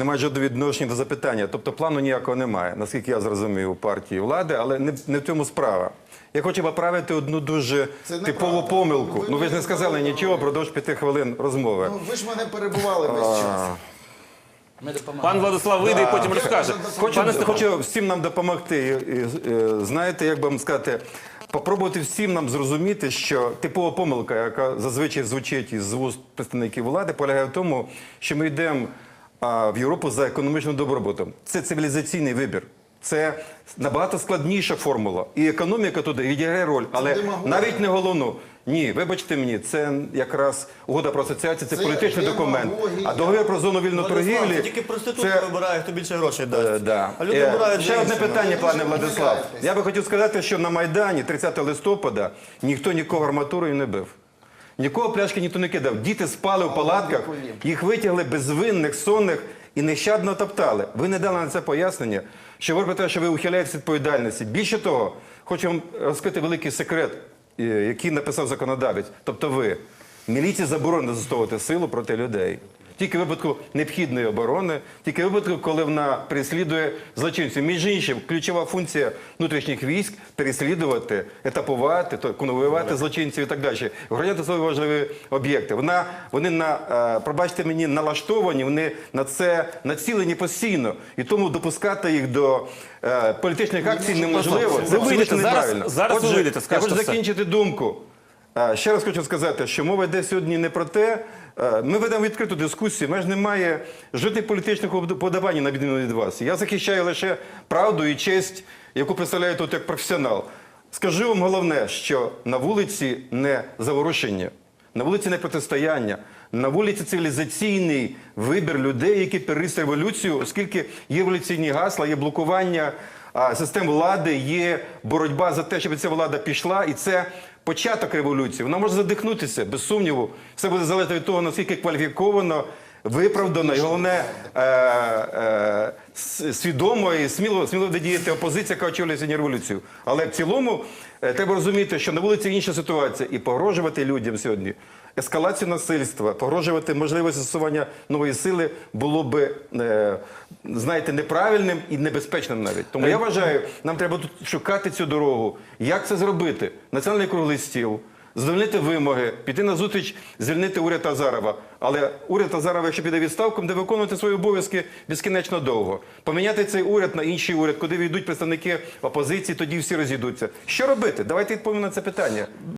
не мають жодного відношення до запитання. Тобто плану ніякого немає, наскільки я зрозумів у партії влади, але не, не в цьому справа. Я хочу поправити одну дуже Це типову неправда. помилку. Ви- ну ви ж не сказали нічого впродовж п'яти хвилин розмови. Ну, ви ж мене перебували весь час. Ми допомагаємо. Пан Владислав вийде і потім розкаже. Хочу, Пане хочу всім нам допомогти. І, і, е, знаєте, як би вам сказати, попробувати всім нам зрозуміти, що типова помилка, яка зазвичай звучить із вуст представників влади, полягає в тому, що ми йдемо в Європу за економічним добробутом. Це цивілізаційний вибір. Це набагато складніша формула. І економіка туди відіграє роль, але навіть не головну. Ні, вибачте мені, це якраз угода про асоціацію, це, Це політичний документ. А договір про зону вільної торгівлі. тільки проститутка це- вибирає, хто більше грошей Е, дасть. да. А люди Е, вибирають Ще одне питання, пане Владислав. Я би хотів сказати, що на Майдані 30 листопада ніхто нікого арматурою не бив. Нікого пляшки ніхто не кидав. Діти спали в палатках, їх витягли безвинних, сонних і нещадно топтали. Ви не дали на це пояснення, що ви про те, що ви ухиляєтесь відповідальності. Більше того, хочу вам розкрити великий секрет, е, який написав законодавець. Тобто ви. Міліції заборонено застосовувати силу проти людей. Тільки в випадку необхідної оборони, тільки в випадку, коли вона переслідує злочинців. Між іншим, ключова функція внутрішніх військ переслідувати, етапувати, конвоювати злочинців і так далі. Охороняти свої важливі об'єкти. Вона вони на е, пробачте мені налаштовані, вони на це націлені постійно, і тому допускати їх до е, політичних акцій неможливо. ви Це вийдете, абсолютно зараз- неправильно. зараз ви Отже, вийдете, я хочу закінчити думку. Ще раз хочу сказати, що мова йде сьогодні не про те. Ми ведемо відкриту дискусію. Меж немає жодних політичних подавань на відміну від вас. Я захищаю лише правду і честь, яку представляю тут як професіонал. Скажу вам головне, що на вулиці не заворушення, на вулиці не протистояння, на вулиці цивілізаційний вибір людей, які переріс революцію, оскільки є революційні гасла, є блокування систем влади, є боротьба за те, щоб ця влада пішла, і це початок революції. Вона може задихнутися, без сумніву. Все буде залежати від того, наскільки кваліфіковано, виправдано і головне е, е, свідомо і сміло, сміло буде діяти опозиція, яка очолює сьогодні революцію. Але в цілому е, треба розуміти, що на вулиці інша ситуація, і погрожувати людям сьогодні. Ескалацію насильства, погрожувати можливість застосування нової сили було би, е, знаєте, неправильним і небезпечним навіть. Тому я вважаю, нам треба тут шукати цю дорогу. Як це зробити? Національний круглий стіл, задовольнити вимоги, піти на зустріч, звільнити уряд Азарова. Але уряд Азарова, якщо піде відставку, буде виконувати свої обов'язки безкінечно довго. Поміняти цей уряд на інший уряд, куди війдуть представники опозиції, тоді всі розійдуться. Що робити? Давайте відповімо на це питання.